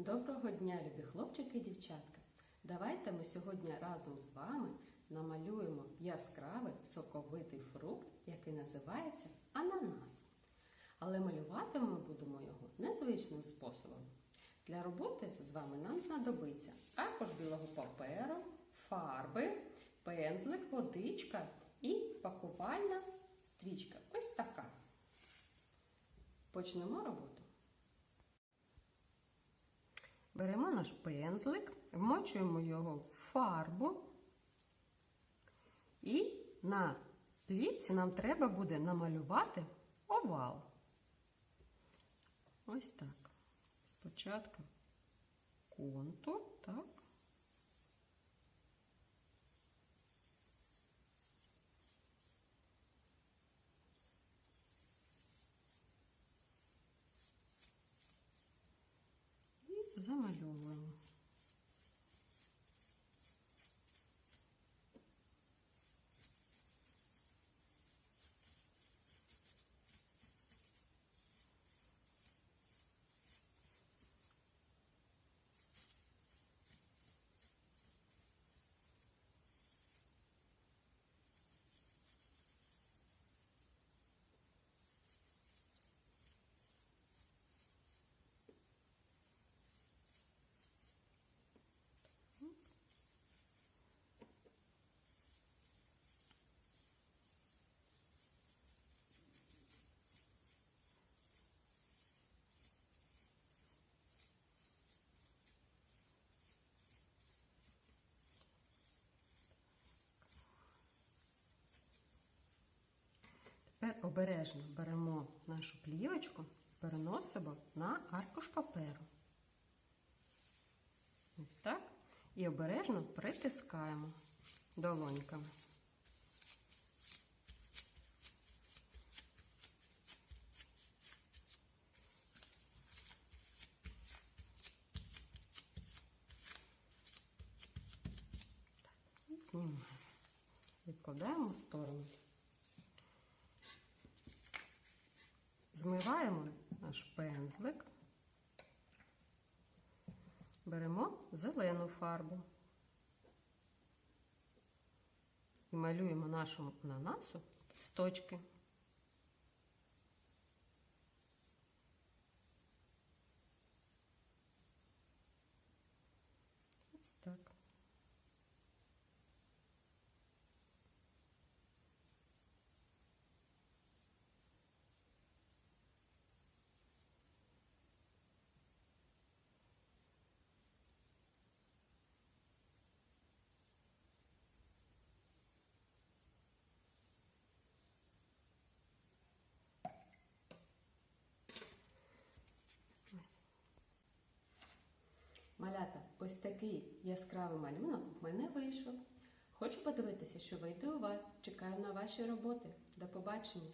Доброго дня, любі хлопчики і дівчатка! Давайте ми сьогодні разом з вами намалюємо яскравий соковитий фрукт, який називається ананас. Але малювати ми будемо його незвичним способом. Для роботи з вами нам знадобиться також білого паперу, фарби, пензлик, водичка і пакувальна стрічка. Ось така. Почнемо роботу. Беремо наш пензлик, вмочуємо його в фарбу. І на плівці нам треба буде намалювати овал. Ось так. Спочатку контур, так. Замальовуємо. Обережно беремо нашу плівочку, переносимо на аркуш паперу. Ось так. І обережно притискаємо долоньками. Знімаємо. Відкладаємо в сторону. Змиваємо наш пензлик, беремо зелену фарбу і малюємо нашому ананасу листочки. Ось так. Малята, ось такий яскравий малюнок в мене вийшов. Хочу подивитися, що вийде у вас. Чекаю на ваші роботи. До побачення!